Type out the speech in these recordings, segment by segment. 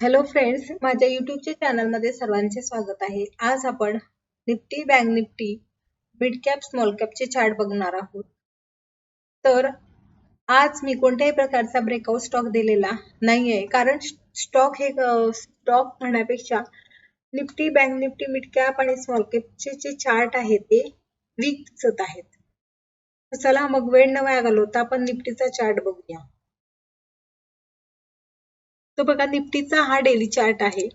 Hello friends माझ्या युट्यूबच्या चॅनलमध्ये सर्वांचे स्वागत आहे. आज आपण Nifty bank Nifty mid cap small कॅपचे chart बघणार आहोत. तर आज मी कोणत्याही प्रकारचा ब्रेकआउट स्टॉक दिलेला नाहीये. कारण स्टॉक हे स्टॉक म्हणण्यापेक्षा Nifty bank Nifty mid cap आणि स्मॉल कॅपचे जे चार्ट आहे ते वीक दिसत आहेत. चला मग वेळ न वाया घालवता आपण निफ्टीचा चार्ट बघूया. तर बघा निफ्टीचा हा डेली चार्ट आहे.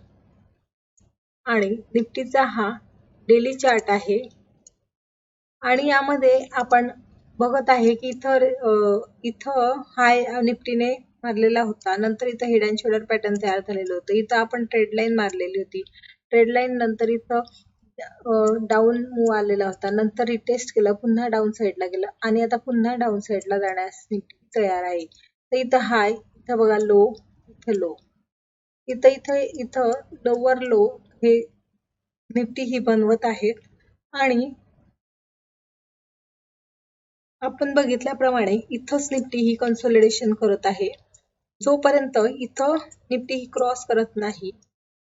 आणि निफ्टीचा हा डेली चार्ट आहे. आणि यामध्ये आपण बघत आहे की इथं इथं हाय निफ्टीने मारलेला होता. नंतर इथं हेड अँड शोल्डर पॅटर्न तयार झालेलं होतं. इथं आपण ट्रेड लाईन मारलेली होती. ट्रेड लाईन नंतर इथं डाऊन मूव आलेला होता. नंतर रिटेस्ट केलं पुन्हा डाऊन साईडला गेलं. आणि आता पुन्हा डाऊन साईडला जाण्यास निफ्टी तयार आहे. तर इथं हाय इथं बघा लो इथे लो. इथं इथे इथं लोवर लो हे निफ्टी ही बनवत आहेत. आणि आपण बघितल्याप्रमाणे इथंच निफ्टी ही कन्सोलिडेशन करत आहे. जोपर्यंत इथं निफ्टी ही क्रॉस करत नाही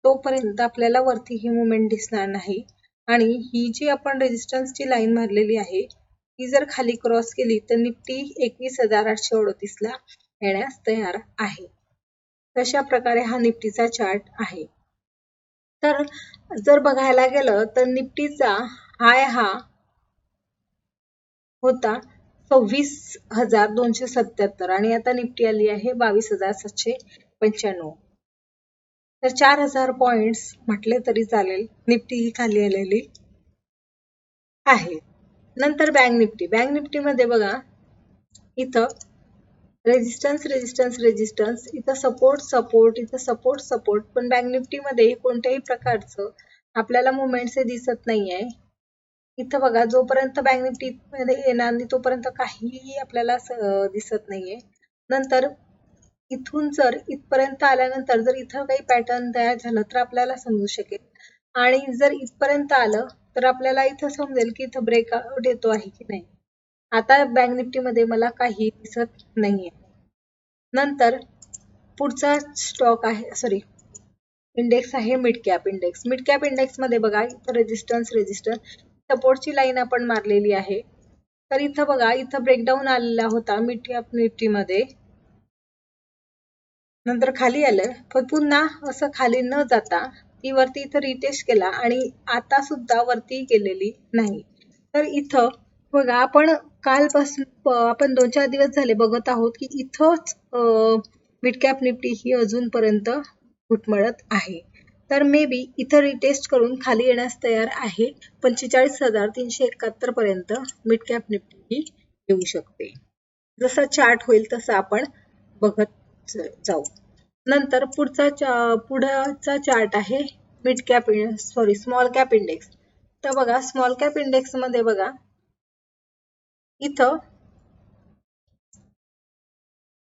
तोपर्यंत आपल्याला वरती ही मुवमेंट दिसणार नाही. आणि ही जी आपण रेजिस्टन्सची लाईन मारलेली आहे ही जर खाली क्रॉस केली तर निफ्टी एकवीस हजार आठशे अडतीसला येण्यास तयार आहे. तशा प्रकारे हा निफ्टीचा चार्ट आहे. तर जर बघायला गेलं तर निफ्टीचा हाय हा होता सव्वीस हजार दोनशे सत्याहत्तर आणि आता निफ्टी आली आहे बावीस हजार सातशे पंच्याण्णव. तर चार हजार पॉइंट्स म्हटले तरी चालेल. निफ्टी ही खाली आलेली आहे. नंतर बँक निफ्टी. बँक निफ्टी मध्ये बघा इथं रेजिस्टन्स रेजिस्टन्स रेजिस्टन्स इथं सपोर्ट सपोर्ट इथं सपोर्ट सपोर्ट पण बँक निफ्टीमध्ये कोणत्याही प्रकारचं आपल्याला मुवमेंट्स हे दिसत नाहीये. इथं बघा जोपर्यंत बँक निफ्टी मध्ये येणार नाही तोपर्यंत काहीही आपल्याला दिसत नाहीये. नंतर इथून जर इथपर्यंत आल्यानंतर जर इथं काही पॅटर्न तयार झालं तर आपल्याला समजू शकेल. आणि जर इथपर्यंत आलं तर आपल्याला इथं समजेल की इथं ब्रेकआउट येतो आहे की नाही. आता बँक निफ्टीमध्ये मला काही दिसत नाहीये. नंतर पुढचा स्टॉक आहे सॉरी इंडेक्स आहे mid cap index mid cap इंडेक्समध्ये बघा इथं रेजिस्टन्स रेजिस्टन्स सपोर्टची लाईन आपण मारलेली आहे. तर इथं बघा इथं ब्रेकडाऊन आलेला होता मिड कॅप निफ्टीमध्ये नंतर खाली आलं. पण पुन्हा असं खाली न जाता ती वरती इथं रिटेस्ट केला आणि आता सुद्धा वरती गेलेली नाही. तर इथं बघा आपण कालपासून आपण दोन चार दिवस झाले बघत आहोत की इथंच मिडकॅप निफ्टी ही अजूनपर्यंत घुटमळत आहे. तर मे बी इथं रिटेस्ट करून खाली येण्यास तयार आहे. पंचेचाळीस हजार तीनशे एकाहत्तर पर्यंत मिड कॅप निफ्टी ही येऊ शकते. जसा चार्ट होईल तसं आपण बघत जाऊ. नंतर पुढचा पुढचा चार्ट आहे mid cap sorry small cap index तर बघा स्मॉल कॅप इंडेक्समध्ये बघा इथं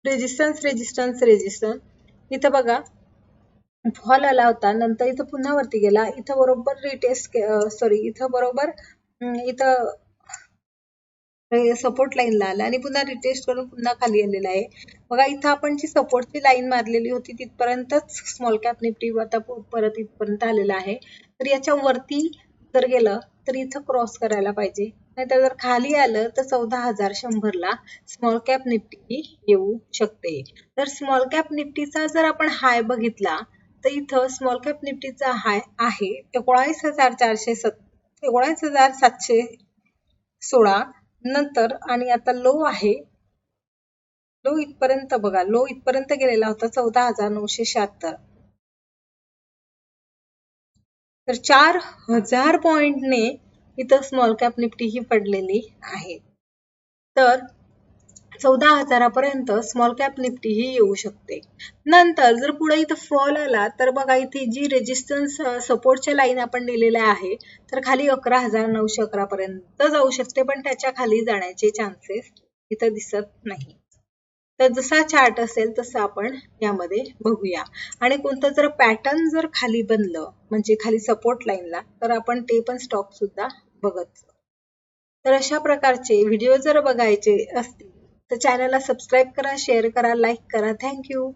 रेजिस्टन्स रेजिस्टन्स रेजिस्टन्स इथं बघा फॉल आला होता. नंतर इथं पुन्हा वरती गेला. इथं बरोबर रिटेस्ट सॉरी इथं बरोबर इथं सपोर्ट लाईनला आला आणि पुन्हा रिटेस्ट करून पुन्हा खाली आलेला आहे. बघा इथं आपण जी सपोर्टची लाईन मारलेली होती तिथपर्यंतच स्मॉल कॅप निफ्टी आता परत इथपर्यंत आलेला आहे. तर याच्या वरती जर गेलं तर इथं क्रॉस करायला पाहिजे. नाहीतर जर खाली आलं तर चौदा हजार शंभरला स्मॉल कॅप निफ्टी येऊ शकते. तर स्मॉल कॅप निफ्टीचा जर आपण हाय बघितला तर इथं स्मॉल कॅप निफ्टीचा हाय आहे एकोणावीस हजार चारशे सत एकोणावीस हजार सातशे सोळा नंतर आणि आता लो आहे. लो इथपर्यंत बघा लो इथपर्यंत गेलेला होता चौदा हजार नऊशे शहात्तर. तर चार हजार पॉइंटने इथं स्मॉल कॅप निफ्टी ही पडलेली आहे. तर चौदा हजारापर्यंत स्मॉल कॅप निफ्टी ही येऊ शकते. नंतर जर पुढे इथं फॉल आला तर बघा इथे जी रेजिस्टन्स सपोर्टच्या लाईन आपण दिलेल्या आहे तर खाली अकरा हजार नऊशे अकरा पर्यंत जाऊ शकते पण त्याच्याखाली जाण्याचे चान्सेस इथं दिसत नाही. तर जसा चार्ट असेल तसं आपण यामध्ये बघूया. आणि कोणतं जर पॅटर्न जर खाली बनलं म्हणजे खाली सपोर्ट लाईनला तर आपण ते पण स्टॉक सुद्धा बघत तर अशा प्रकारचे व्हिडिओ जर बघायचे असतील तर चॅनलला सबस्क्राईब करा शेअर करा लाईक करा. थँक्यू